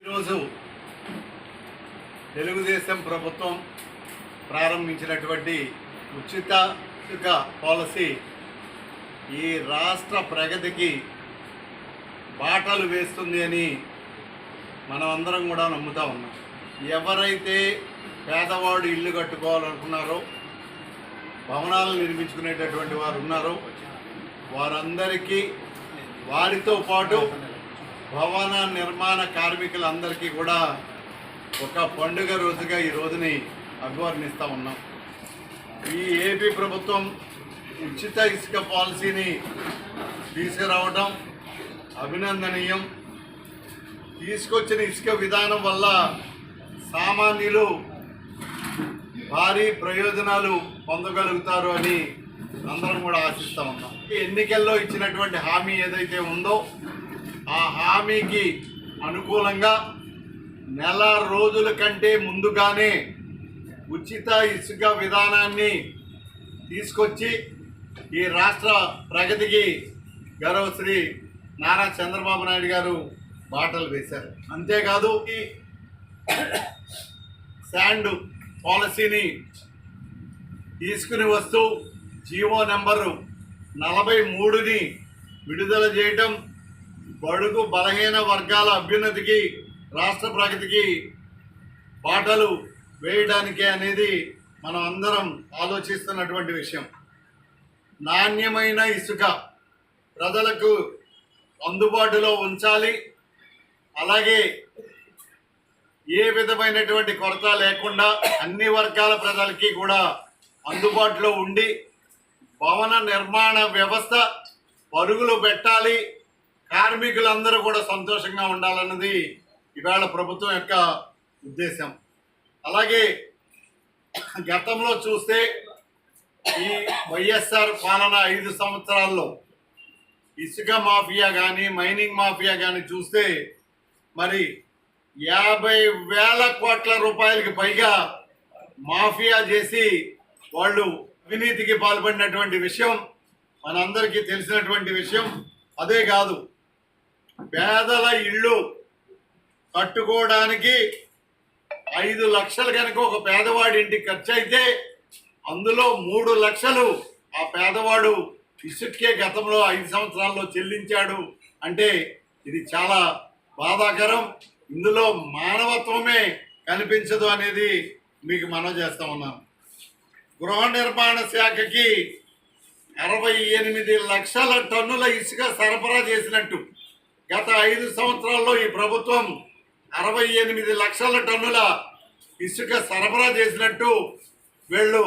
ఈరోజు తెలుగుదేశం ప్రభుత్వం ప్రారంభించినటువంటి ఉచిత పాలసీ ఈ రాష్ట్ర ప్రగతికి బాటలు వేస్తుంది అని మనం అందరం కూడా నమ్ముతా ఉన్నాం. ఎవరైతే పేదవాడు ఇల్లు కట్టుకోవాలనుకున్నారో భవనాలు నిర్మించుకునేటటువంటి వారు ఉన్నారో వారందరికీ వారితో పాటు భవన నిర్మాణ కార్మికులందరికీ కూడా ఒక పండుగ రోజుగా ఈ రోజుని అభివర్ణిస్తూ ఉన్నాం. ఈ ఏపీ ప్రభుత్వం ఉచిత ఇసుక పాలసీని తీసుకురావడం అభినందనీయం. తీసుకొచ్చిన ఇసుక విధానం వల్ల సామాన్యులు భారీ ప్రయోజనాలు పొందగలుగుతారు అని అందరం కూడా ఆశిస్తూ ఉన్నాం. ఎన్నికల్లో ఇచ్చినటువంటి హామీ ఏదైతే ఉందో ఆ హామీకి అనుకూలంగా నెల రోజుల కంటే ముందుగానే ఉచిత ఇసుక విధానాన్ని తీసుకొచ్చి ఈ రాష్ట్ర ప్రగతికి గౌరవ శ్రీ నారా చంద్రబాబు నాయుడు గారు బాటలు వేశారు. అంతేకాదు ఈ శాండ్ పాలసీని తీసుకుని వస్తూ జీవో నెంబరు నలభై మూడుని విడుదల చేయటం బడుగు బలహీన వర్గాల అభ్యున్నతికి రాష్ట్ర ప్రగతికి బాటలు వేయడానికే అనేది మనం అందరం ఆలోచిస్తున్నటువంటి విషయం. నాణ్యమైన ఇసుక ప్రజలకు అందుబాటులో ఉంచాలి. అలాగే ఏ విధమైనటువంటి కొరత లేకుండా అన్ని వర్గాల ప్రజలకి కూడా అందుబాటులో ఉండి భవన నిర్మాణ వ్యవస్థ పరుగులు పెట్టాలి. కార్మికులందరూ కూడా సంతోషంగా ఉండాలన్నది ఇవాళ ప్రభుత్వం యొక్క ఉద్దేశం. అలాగే గతంలో చూస్తే ఈ వైఎస్ఆర్ పాలన ఐదు సంవత్సరాల్లో ఇసుక మాఫియా కానీ మైనింగ్ మాఫియా కానీ చూస్తే మరి యాభై వేల కోట్ల రూపాయలకి పైగా మాఫియా చేసి వాళ్ళు అవినీతికి పాల్పడినటువంటి విషయం మనందరికీ తెలిసినటువంటి విషయం అదే కాదు. పేదల ఇళ్ళు కట్టుకోవడానికి ఐదు లక్షలు కనుక ఒక పేదవాడి ఇంటికి ఖర్చు అయితే అందులో మూడు లక్షలు ఆ పేదవాడు ఇసుకే గతంలో ఐదు సంవత్సరాల్లో చెల్లించాడు అంటే ఇది చాలా బాధాకరం. ఇందులో మానవత్వమే కనిపించదు అనేది మీకు మనం చేస్తా ఉన్నాను. గృహ నిర్మాణ శాఖకి అరవై ఎనిమిది లక్షల టన్నుల ఇసుక సరఫరా చేసినట్టు. గత ఐదు సంవత్సరాల్లో ఈ ప్రభుత్వం అరవై ఎనిమిది లక్షల టన్నుల ఇసుక సరఫరా చేసినట్టు వీళ్ళు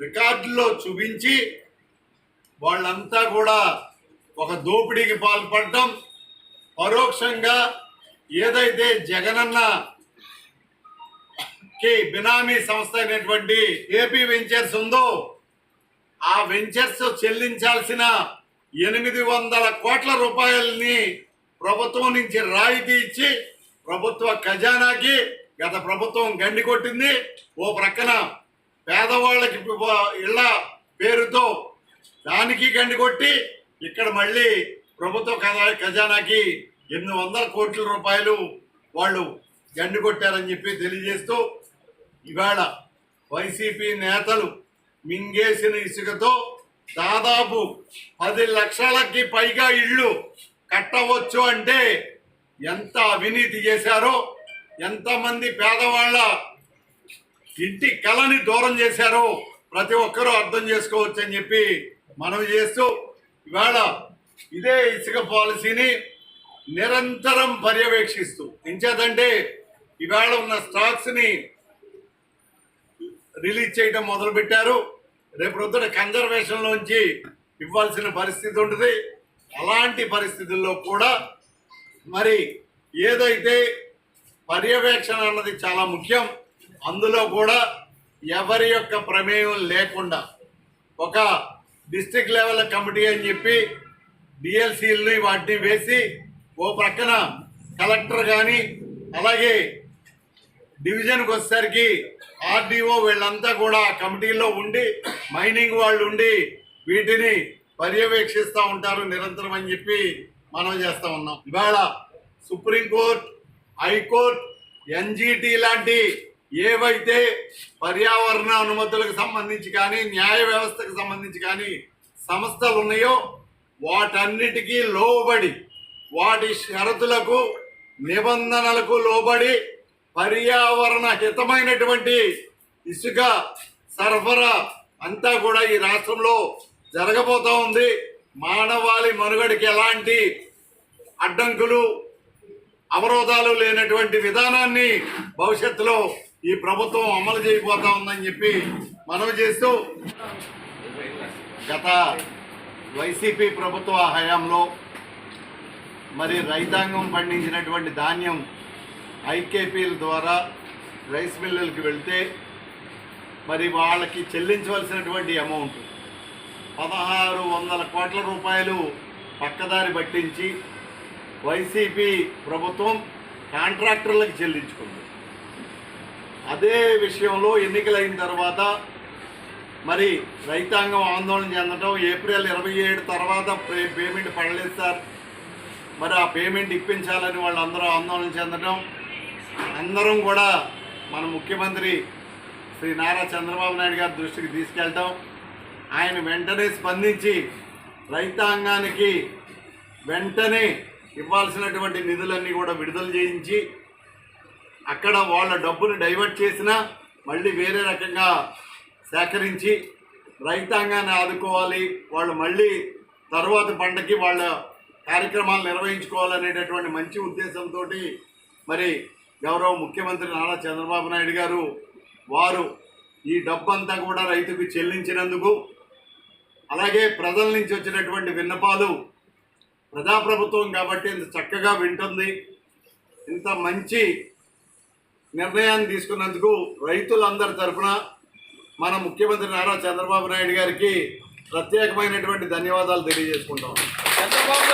రికార్డుల్లో చూపించి వాళ్ళంతా కూడా ఒక దోపిడీకి పాల్పడటం పరోక్షంగా ఏదైతే జగనన్న కి బినామీ సంస్థ అయినటువంటి ఏపీ వెంచర్స్ ఉందో ఆ వెంచర్స్ చెల్లించాల్సిన ఎనిమిది వందల కోట్ల రూపాయలని ప్రభుత్వం నుంచి రాయితీ ఇచ్చి ప్రభుత్వ ఖజానాకి గత ప్రభుత్వం గండి కొట్టింది. ఓ ప్రక్కన పేదవాళ్ళకి ఇళ్ళ పేరుతో దానికి గండి కొట్టి ఇక్కడ మళ్ళీ ప్రభుత్వ ఖజా- ఖజానాకి ఎనిమిది వందల కోట్ల రూపాయలు వాళ్ళు గండి కొట్టారని చెప్పి తెలియజేస్తూ ఇవాళ వైసీపీ నేతలు మింగేసిన ఇసుకతో దాదాపు పది లక్షలకి పైగా ఇళ్ళు కట్టవచ్చు అంటే ఎంత అవినీతి చేశారో ఎంతమంది పేదవాళ్ళ ఇంటి కళని దూరం చేశారో ప్రతి ఒక్కరూ అర్థం చేసుకోవచ్చు అని చెప్పి మనవి చేస్తూ ఇవాళ ఇదే ఇసుక పాలసీని నిరంతరం పర్యవేక్షిస్తూ. ఎంచేతంటే ఇవాళ ఉన్న స్టాక్స్ని రిలీజ్ చేయడం మొదలు పెట్టారు రేపు రొద్దున కన్జర్వేషన్లోంచి ఇవ్వాల్సిన పరిస్థితి ఉంటుంది. అలాంటి పరిస్థితుల్లో కూడా మరి ఏదైతే పర్యవేక్షణ అన్నది చాలా ముఖ్యం అందులో కూడా ఎవరి యొక్క ప్రమేయం లేకుండా ఒక డిస్టిక్ లెవెల్ కమిటీ అని చెప్పి డిఎల్సీలని వాటిని వేసి ఓ ప్రక్కన కలెక్టర్ కానీ అలాగే డివిజన్కి వచ్చేసరికి ఆర్డీఓ వీళ్ళంతా కూడా కమిటీలో ఉండి మైనింగ్ వాళ్ళు ఉండి వీటిని పర్యవేక్షిస్తూ ఉంటారు నిరంతరం అని చెప్పి మనం చేస్తా ఉన్నాం. ఇవాళ సుప్రీంకోర్టు హైకోర్టు ఎన్జిటి లాంటి ఏవైతే పర్యావరణ అనుమతులకు సంబంధించి కానీ న్యాయ వ్యవస్థకు సంబంధించి కానీ సంస్థలు ఉన్నాయో వాటన్నిటికీ లోబడి వాటి షరతులకు నిబంధనలకు లోబడి పర్యావరణ హితమైనటువంటి ఇసుక సరఫరా అంతా కూడా ఈ రాష్ట్రంలో జరగబోతూ ఉంది. మానవాళి మనుగడికి ఎలాంటి అడ్డంకులు అవరోధాలు లేనటువంటి విధానాన్ని భవిష్యత్తులో ఈ ప్రభుత్వం అమలు చేయబోతా ఉందని చెప్పి మనవి చేస్తూ గత వైసీపీ ప్రభుత్వ హయాంలో మరి రైతాంగం పండించినటువంటి ధాన్యం ఐకేపీల ద్వారా రైస్ మిల్లులకి వెళ్తే మరి వాళ్ళకి చెల్లించవలసినటువంటి అమౌంట్ పదహారు వందల కోట్ల రూపాయలు పక్కదారి పట్టించి వైసీపీ ప్రభుత్వం కాంట్రాక్టర్లకు చెల్లించుకుంది. అదే విషయంలో ఎన్నికలైన తర్వాత మరి రైతాంగం ఆందోళన చెందడం ఏప్రిల్ ఇరవై ఏడు తర్వాత పే- పేమెంట్ పడలేదు సార్. మరి ఆ పేమెంట్ ఇప్పించాలని వాళ్ళందరూ ఆందోళన చెందడం అందరం కూడా మన ముఖ్యమంత్రి శ్రీ నారా చంద్రబాబు నాయుడు గారి దృష్టికి తీసుకెళ్తాం. ఆయన వెంటనే స్పందించి రైతాంగానికి వెంటనే ఇవ్వాల్సినటువంటి నిధులన్నీ కూడా విడుదల చేయించి అక్కడ వాళ్ళ డబ్బును డైవర్ట్ చేసినా మళ్ళీ వేరే రకంగా సేకరించి రైతాంగాన్ని ఆదుకోవాలి. వాళ్ళు మళ్ళీ తర్వాత పంటకి వాళ్ళ కార్యక్రమాలు నిర్వహించుకోవాలనేటటువంటి మంచి ఉద్దేశంతో మరి గౌరవ ముఖ్యమంత్రి నారా చంద్రబాబు నాయుడు గారు వారు ఈ డబ్బంతా కూడా రైతుకు చెల్లించినందుకు అలాగే ప్రజల నుంచి వచ్చినటువంటి విన్నపాలు ప్రజాప్రభుత్వం కాబట్టి ఇంత చక్కగా వింటుంది. ఇంత మంచి నిర్ణయాన్ని తీసుకున్నందుకు రైతులందరి తరఫున మన ముఖ్యమంత్రి నారా చంద్రబాబు నాయుడు గారికి ప్రత్యేకమైనటువంటి ధన్యవాదాలు తెలియజేసుకుంటాం. చంద్రబాబు